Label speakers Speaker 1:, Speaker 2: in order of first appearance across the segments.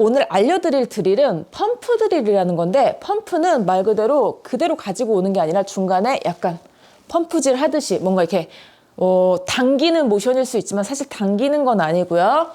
Speaker 1: 오늘 알려드릴 드릴은 펌프 드릴이라는 건데 펌프는 말 그대로 그대로 가지고 오는 게 아니라 중간에 약간 펌프질 하듯이 뭔가 이렇게 어, 당기는 모션일 수 있지만 사실 당기는 건 아니고요.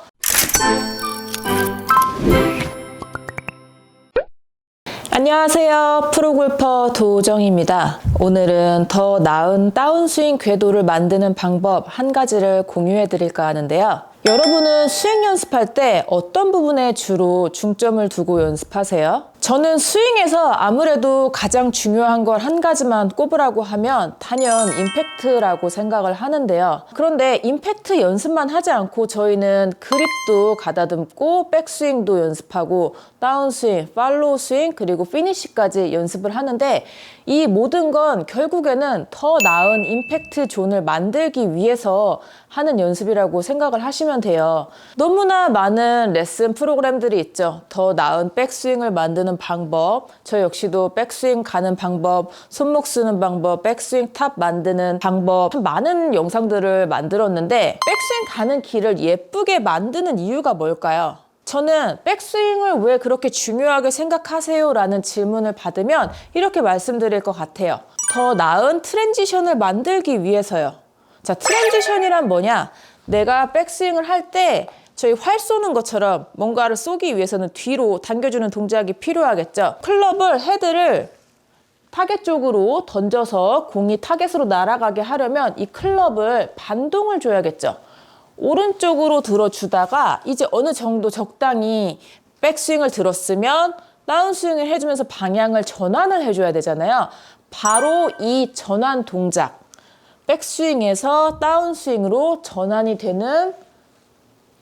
Speaker 1: 안녕하세요. 프로골퍼 도정입니다. 오늘은 더 나은 다운스윙 궤도를 만드는 방법 한 가지를 공유해 드릴까 하는데요. 여러분은 스윙 연습할 때 어떤 부분에 주로 중점을 두고 연습하세요? 저는 스윙에서 아무래도 가장 중요한 걸 한 가지만 꼽으라고 하면 단연 임팩트라고 생각을 하는데요. 그런데 임팩트 연습만 하지 않고 저희는 그립도 가다듬고 백스윙도 연습하고 다운스윙, 팔로우 스윙 그리고 피니시까지 연습을 하는데 이 모든 건 결국에는 더 나은 임팩트 존을 만들기 위해서 하는 연습이라고 생각을 하시면 돼요. 너무나 많은 레슨 프로그램들이 있죠. 더 나은 백스윙을 만드는 방법, 저 역시도 백스윙 가는 방법, 손목 쓰는 방법, 백스윙 탑 만드는 방법, 참 많은 영상들을 만들었는데 백스윙 가는 길을 예쁘게 만드는 이유가 뭘까요? 저는 백스윙을 왜 그렇게 중요하게 생각하세요? 라는 질문을 받으면 이렇게 말씀드릴 것 같아요. 더 나은 트랜지션을 만들기 위해서요. 자, 트랜지션이란 뭐냐? 내가 백스윙을 할 때 저희 활 쏘는 것처럼 뭔가를 쏘기 위해서는 뒤로 당겨주는 동작이 필요하겠죠. 클럽을 헤드를 타겟 쪽으로 던져서 공이 타겟으로 날아가게 하려면 이 클럽을 반동을 줘야겠죠. 오른쪽으로 들어주다가 이제 어느 정도 적당히 백스윙을 들었으면 다운스윙을 해주면서 방향을 전환을 해줘야 되잖아요. 바로 이 전환 동작, 백스윙에서 다운스윙으로 전환이 되는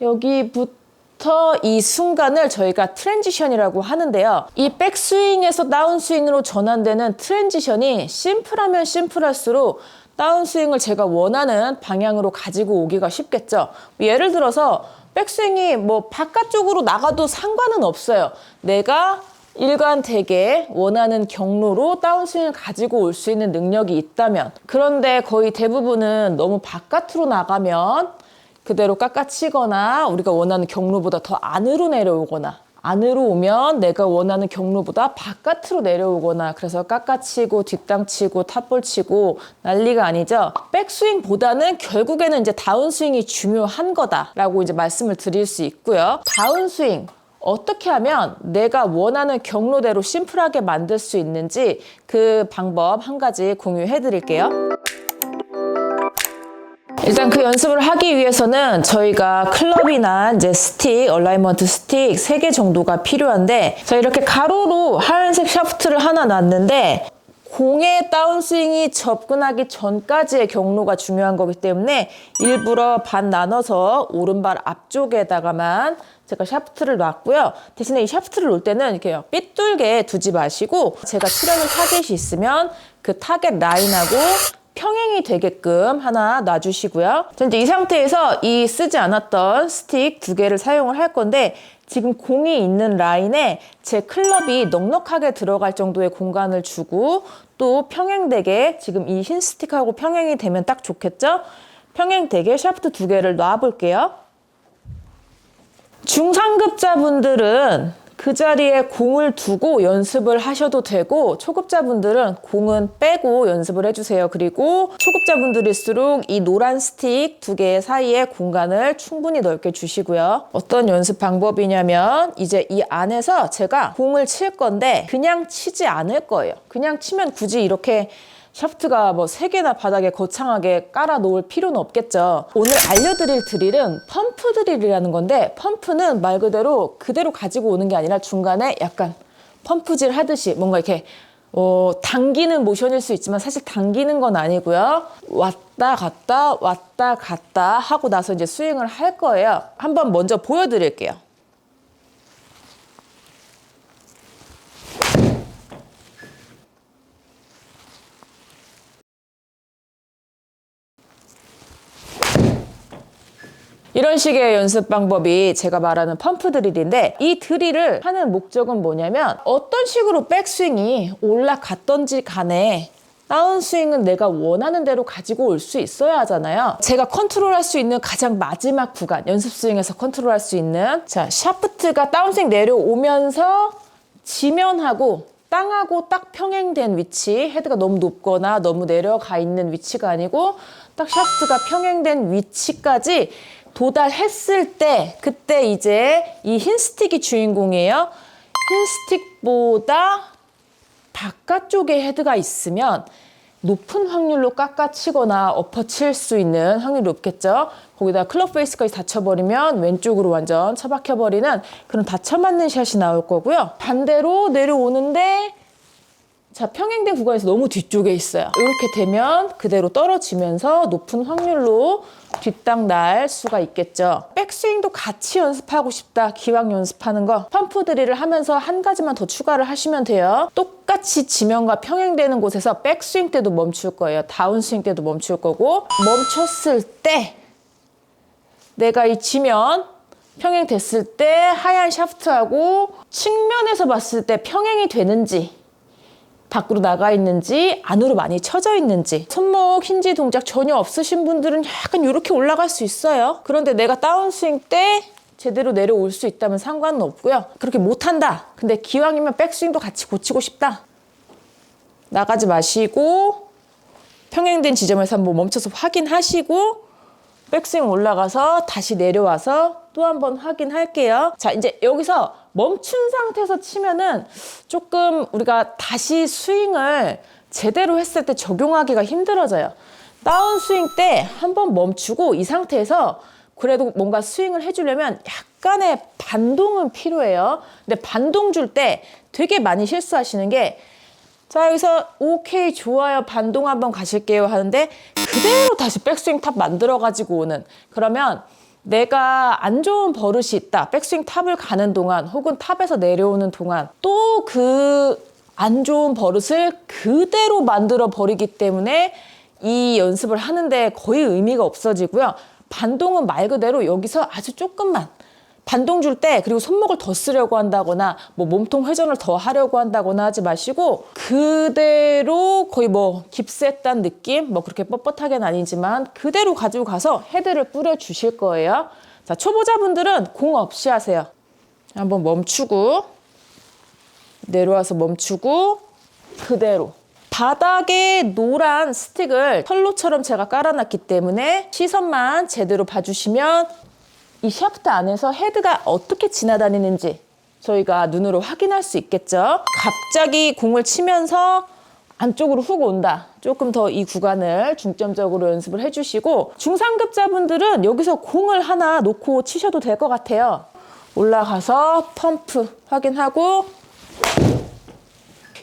Speaker 1: 여기부터 이 순간을 저희가 트랜지션이라고 하는데요. 이 백스윙에서 다운스윙으로 전환되는 트랜지션이 심플하면 심플할수록 다운스윙을 제가 원하는 방향으로 가지고 오기가 쉽겠죠. 예를 들어서 백스윙이 뭐 바깥쪽으로 나가도 상관은 없어요. 내가 일관 되게 원하는 경로로 다운스윙을 가지고 올 수 있는 능력이 있다면 그런데 거의 대부분은 너무 바깥으로 나가면 그대로 깎아치거나 우리가 원하는 경로보다 더 안으로 내려오거나 안으로 오면 내가 원하는 경로보다 바깥으로 내려오거나 그래서 깎아치고 뒷땅치고 탑볼 치고 난리가 아니죠. 백스윙보다는 결국에는 이제 다운스윙이 중요한 거다라고 이제 말씀을 드릴 수 있고요. 다운스윙 어떻게 하면 내가 원하는 경로대로 심플하게 만들 수 있는지 그 방법 한 가지 공유해 드릴게요. 일단 그 연습을 하기 위해서는 저희가 클럽이나 이제 스틱, 얼라이먼트 스틱 3개 정도가 필요한데 자 이렇게 가로로 하얀색 샤프트를 하나 놨는데 공의 다운스윙이 접근하기 전까지의 경로가 중요한 거기 때문에 일부러 반 나눠서 오른발 앞쪽에다가만 제가 샤프트를 놨고요. 대신에 이 샤프트를 놓을 때는 이렇게 삐뚤게 두지 마시고 제가 치려는 타겟이 있으면 그 타겟 라인하고 평행이 되게끔 하나 놔주시고요. 자, 이제 이 상태에서 이 쓰지 않았던 스틱 두 개를 사용을 할 건데 지금 공이 있는 라인에 제 클럽이 넉넉하게 들어갈 정도의 공간을 주고 또 평행되게 지금 이 흰 스틱하고 평행이 되면 딱 좋겠죠? 평행되게 샤프트 두 개를 놔볼게요. 중상급자분들은 그 자리에 공을 두고 연습을 하셔도 되고 초급자분들은 공은 빼고 연습을 해주세요. 그리고 초급자분들일수록 이 노란 스틱 두 개 사이에 공간을 충분히 넓게 주시고요. 어떤 연습 방법이냐면 이제 이 안에서 제가 공을 칠 건데 그냥 치지 않을 거예요. 그냥 치면 굳이 이렇게 샤프트가 뭐세 개나 바닥에 거창하게 깔아 놓을 필요는 없겠죠. 오늘 알려드릴 드릴은 펌프 드릴이라는 건데 펌프는 말 그대로 그대로 가지고 오는 게 아니라 중간에 약간 펌프질 하듯이 뭔가 이렇게 어, 당기는 모션일 수 있지만 사실 당기는 건 아니고요. 왔다 갔다 왔다 갔다 하고 나서 이제 스윙을 할 거예요. 한번 먼저 보여드릴게요. 이런 식의 연습 방법이 제가 말하는 펌프 드릴인데 이 드릴을 하는 목적은 뭐냐면 어떤 식으로 백스윙이 올라갔던지 간에 다운스윙은 내가 원하는 대로 가지고 올 수 있어야 하잖아요. 제가 컨트롤할 수 있는 가장 마지막 구간, 연습 스윙에서 컨트롤할 수 있는 자 샤프트가 다운스윙 내려오면서 지면하고 땅하고 딱 평행된 위치, 헤드가 너무 높거나 너무 내려가 있는 위치가 아니고 딱 샤프트가 평행된 위치까지 도달했을 때 그때 이제 이 흰 스틱이 주인공이에요. 흰 스틱보다 바깥쪽에 헤드가 있으면 높은 확률로 깎아치거나 엎어칠 수 있는 확률이 높겠죠. 거기다 클럽 페이스까지 닫혀버리면 왼쪽으로 완전 처박혀버리는 그런 닫혀맞는 샷이 나올 거고요. 반대로 내려오는데 자, 평행된 구간에서 너무 뒤쪽에 있어요. 이렇게 되면 그대로 떨어지면서 높은 확률로 뒷땅 날 수가 있겠죠. 백스윙도 같이 연습하고 싶다. 기왕 연습하는 거. 펌프 드릴을 하면서 한 가지만 더 추가를 하시면 돼요. 똑같이 지면과 평행되는 곳에서 백스윙 때도 멈출 거예요. 다운스윙 때도 멈출 거고 멈췄을 때 내가 이 지면 평행됐을 때 하얀 샤프트하고 측면에서 봤을 때 평행이 되는지 밖으로 나가 있는지 안으로 많이 쳐져 있는지. 손목 힌지 동작 전혀 없으신 분들은 약간 이렇게 올라갈 수 있어요. 그런데 내가 다운스윙 때 제대로 내려올 수 있다면 상관은 없고요. 그렇게 못한다. 근데 기왕이면 백스윙도 같이 고치고 싶다. 나가지 마시고 평행된 지점에서 한번 멈춰서 확인하시고 백스윙 올라가서 다시 내려와서 또 한 번 확인할게요. 자, 이제 여기서 멈춘 상태에서 치면은 조금 우리가 다시 스윙을 제대로 했을 때 적용하기가 힘들어져요. 다운 스윙 때 한 번 멈추고 이 상태에서 그래도 뭔가 스윙을 해주려면 약간의 반동은 필요해요. 근데 반동 줄 때 되게 많이 실수하시는 게 자, 여기서 오케이, 좋아요, 반동 한번 가실게요 하는데 그대로 다시 백스윙 탑 만들어 가지고 오는. 그러면 내가 안 좋은 버릇이 있다. 백스윙 탑을 가는 동안 혹은 탑에서 내려오는 동안 또 그 안 좋은 버릇을 그대로 만들어 버리기 때문에 이 연습을 하는데 거의 의미가 없어지고요. 반동은 말 그대로 여기서 아주 조금만 반동 줄 때 그리고 손목을 더 쓰려고 한다거나 뭐 몸통 회전을 더 하려고 한다거나 하지 마시고 그대로 거의 뭐 깁스했다는 느낌 뭐 그렇게 뻣뻣하게는 아니지만 그대로 가지고 가서 헤드를 뿌려 주실 거예요. 자 초보자분들은 공 없이 하세요. 한번 멈추고 내려와서 멈추고 그대로 바닥에 노란 스틱을 털로처럼 제가 깔아놨기 때문에 시선만 제대로 봐주시면 이 샤프트 안에서 헤드가 어떻게 지나다니는지 저희가 눈으로 확인할 수 있겠죠. 갑자기 공을 치면서 안쪽으로 훅 온다. 조금 더 이 구간을 중점적으로 연습을 해주시고 중상급자분들은 여기서 공을 하나 놓고 치셔도 될 것 같아요. 올라가서 펌프 확인하고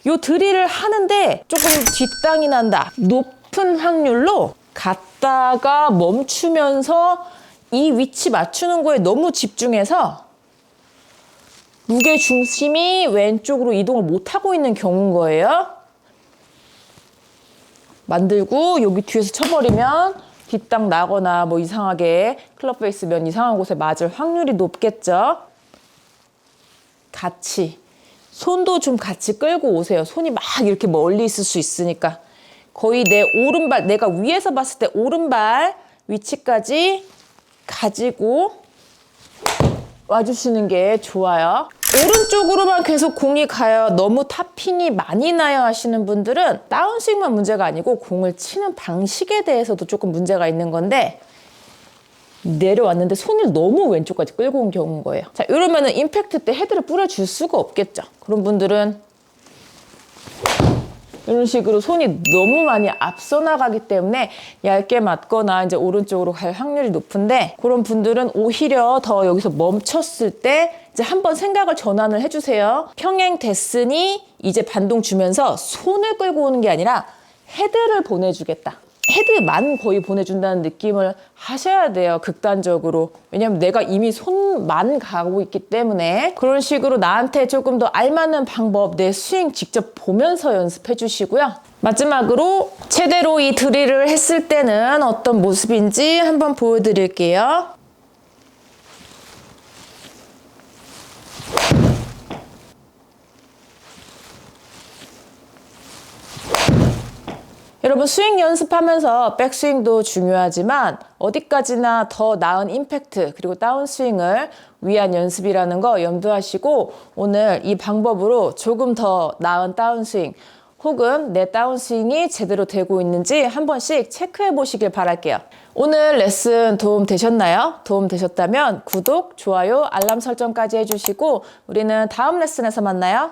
Speaker 1: 요 드릴을 하는데 조금 뒷땅이 난다. 높은 확률로 갔다가 멈추면서 이 위치 맞추는 거에 너무 집중해서 무게 중심이 왼쪽으로 이동을 못하고 있는 경우인 거예요. 만들고 여기 뒤에서 쳐버리면 뒷땅 나거나 뭐 이상하게 클럽 페이스 면 이상한 곳에 맞을 확률이 높겠죠. 같이 손도 좀 같이 끌고 오세요. 손이 막 이렇게 멀리 있을 수 있으니까 거의 내 오른발 내가 위에서 봤을 때 오른발 위치까지 가지고 와주시는 게 좋아요. 오른쪽으로만 계속 공이 가요. 너무 탑핑이 많이 나요 하시는 분들은 다운스윙만 문제가 아니고 공을 치는 방식에 대해서도 조금 문제가 있는 건데 내려왔는데 손을 너무 왼쪽까지 끌고 온 경우인 거예요. 자, 이러면은 임팩트 때 헤드를 뿌려줄 수가 없겠죠. 그런 분들은 이런 식으로 손이 너무 많이 앞서 나가기 때문에 얇게 맞거나 이제 오른쪽으로 갈 확률이 높은데 그런 분들은 오히려 더 여기서 멈췄을 때 이제 한번 생각을 전환을 해주세요. 평행 됐으니 이제 반동 주면서 손을 끌고 오는 게 아니라 헤드를 보내주겠다. 헤드만 거의 보내준다는 느낌을 하셔야 돼요. 극단적으로. 왜냐면 내가 이미 손만 가고 있기 때문에 그런 식으로 나한테 조금 더 알맞는 방법, 내 스윙 직접 보면서 연습해 주시고요. 마지막으로 제대로 이 드릴을 했을 때는 어떤 모습인지 한번 보여드릴게요. 여러분 스윙 연습하면서 백스윙도 중요하지만 어디까지나 더 나은 임팩트 그리고 다운스윙을 위한 연습이라는 거 염두하시고 오늘 이 방법으로 조금 더 나은 다운스윙 혹은 내 다운스윙이 제대로 되고 있는지 한 번씩 체크해 보시길 바랄게요. 오늘 레슨 도움 되셨나요? 도움 되셨다면 구독, 좋아요, 알람 설정까지 해주시고 우리는 다음 레슨에서 만나요.